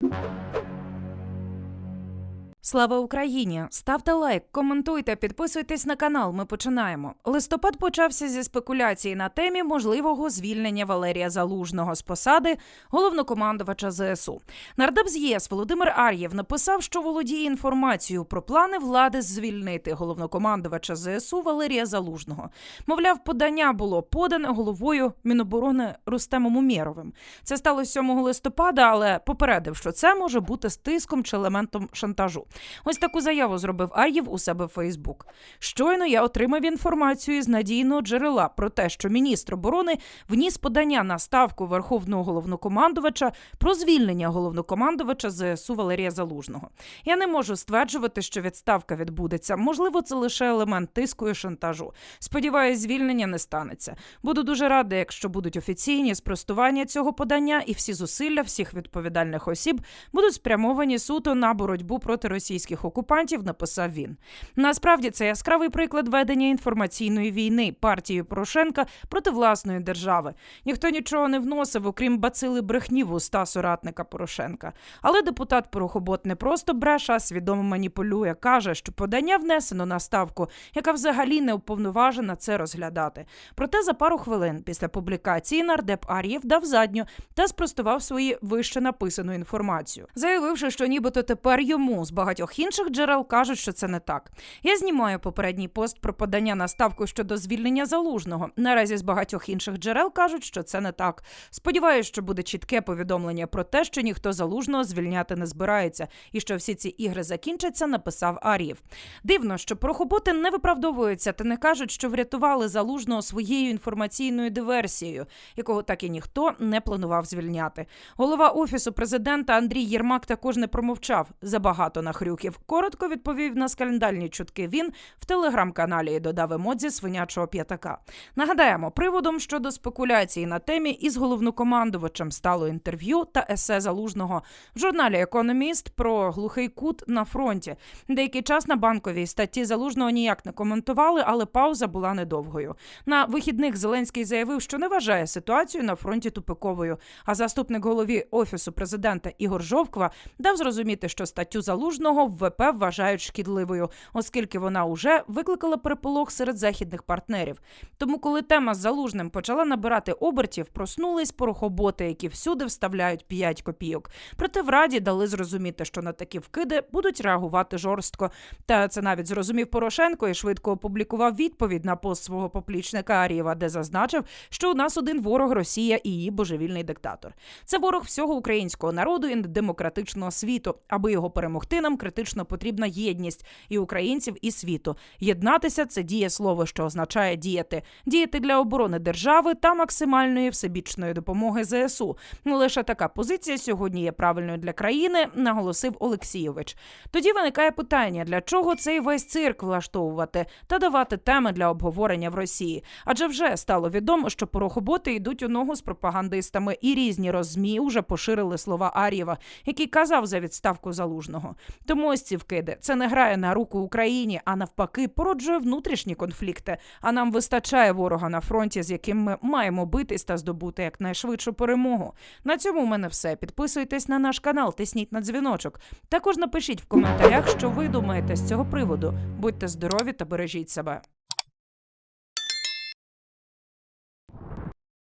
you Слава Україні! Ставте лайк, коментуйте, підписуйтесь на канал. Ми починаємо. Листопад почався зі спекуляції на темі можливого звільнення Валерія Залужного з посади головнокомандувача ЗСУ. Нардеп з ЄС Володимир Ар'єв написав, що володіє інформацією про плани влади звільнити головнокомандувача ЗСУ Валерія Залужного. Мовляв, подання було подане головою Міноборони Рустемом Умєровим. Це сталося 7 листопада, але попередив, що це може бути стиском чи елементом шантажу. Ось таку заяву зробив Ар'єв у себе в Фейсбук. Щойно я отримав інформацію з надійного джерела про те, що міністр оборони вніс подання на ставку верховного головнокомандувача про звільнення головнокомандувача ЗСУ Валерія Залужного. Я не можу стверджувати, що відставка відбудеться. Можливо, це лише елемент тиску і шантажу. Сподіваюсь, звільнення не станеться. Буду дуже рада, якщо будуть офіційні спростування цього подання, і всі зусилля всіх відповідальних осіб будуть спрямовані суто на боротьбу проти російських окупантів. Написав він. Насправді це яскравий приклад ведення інформаційної війни партією Порошенка проти власної держави. Ніхто нічого не вносив, окрім бацили брехні в уста соратника Порошенка. Але депутат Порохобот не просто бреше, а свідомо маніпулює. каже, що подання внесено на ставку, яка взагалі не уповноважена це розглядати. Проте за пару хвилин після публікації нардеп Ар'єв дав задню та спростував свої вище написану інформацію, заявивши, що нібито тепер йому з багатьох інших джерел кажуть, що це не так. Я знімаю попередній пост про подання на ставку щодо звільнення залужного. Наразі з багатьох інших джерел кажуть, що це не так. Сподіваюсь, що буде чітке повідомлення про те, що ніхто залужного звільняти не збирається, і що всі ці ігри закінчаться, написав Ар'єв. Дивно, що порохоботи не виправдовуються та не кажуть, що врятували залужного своєю інформаційною диверсією, якого так і ніхто не планував звільняти. Голова офісу президента Андрій Єрмак також не промовчав забагато нахрюків. Коротко відповів на скандальні чутки. Він в телеграм-каналі додав емодзі свинячого п'ятака. Нагадаємо, приводом щодо спекуляції на темі із головнокомандувачем стало інтерв'ю та есе залужного в журналі Економіст про глухий кут на фронті. Деякий час на банковій статті залужного ніяк не коментували, але пауза була недовгою. На вихідних Зеленський заявив, що не вважає ситуацію на фронті тупиковою. А заступник голові офісу президента Ігор Жовква дав зрозуміти, що статтю залужного в ВП вважають шкідливою, оскільки вона уже викликала переполох серед західних партнерів. Тому, коли тема з залужним почала набирати обертів, проснулись порохоботи, які всюди вставляють 5 копійок. Проте в раді дали зрозуміти, що на такі вкиди будуть реагувати жорстко. Та це навіть зрозумів Порошенко і швидко опублікував відповідь на пост свого поплічника Арієва, де зазначив, що у нас один ворог Росія і її божевільний диктатор. Це ворог всього українського народу і демократичного світу. Аби його перемогти, нам критично потрібна єдність і українців, і світу. Єднатися це дієслово, що означає діяти, діяти для оборони держави та максимальної всебічної допомоги ЗСУ. Лише така позиція сьогодні є правильною для країни, наголосив Олексійович. Тоді виникає питання: для чого цей весь цирк влаштовувати та давати теми для обговорення в Росії? Адже вже стало відомо, що порохоботи йдуть у ногу з пропагандистами, і різні розмі уже поширили слова Ар'єва, який казав за відставку залужного. Тому ось ці вкиди це не грає на руку Україні, а навпаки, породжує внутрішні конфлікти. А нам вистачає ворога на фронті, з яким ми маємо битись та здобути якнайшвидшу перемогу. На цьому у мене все. Підписуйтесь на наш канал, тисніть на дзвіночок. Також напишіть в коментарях, що ви думаєте з цього приводу. Будьте здорові та бережіть себе.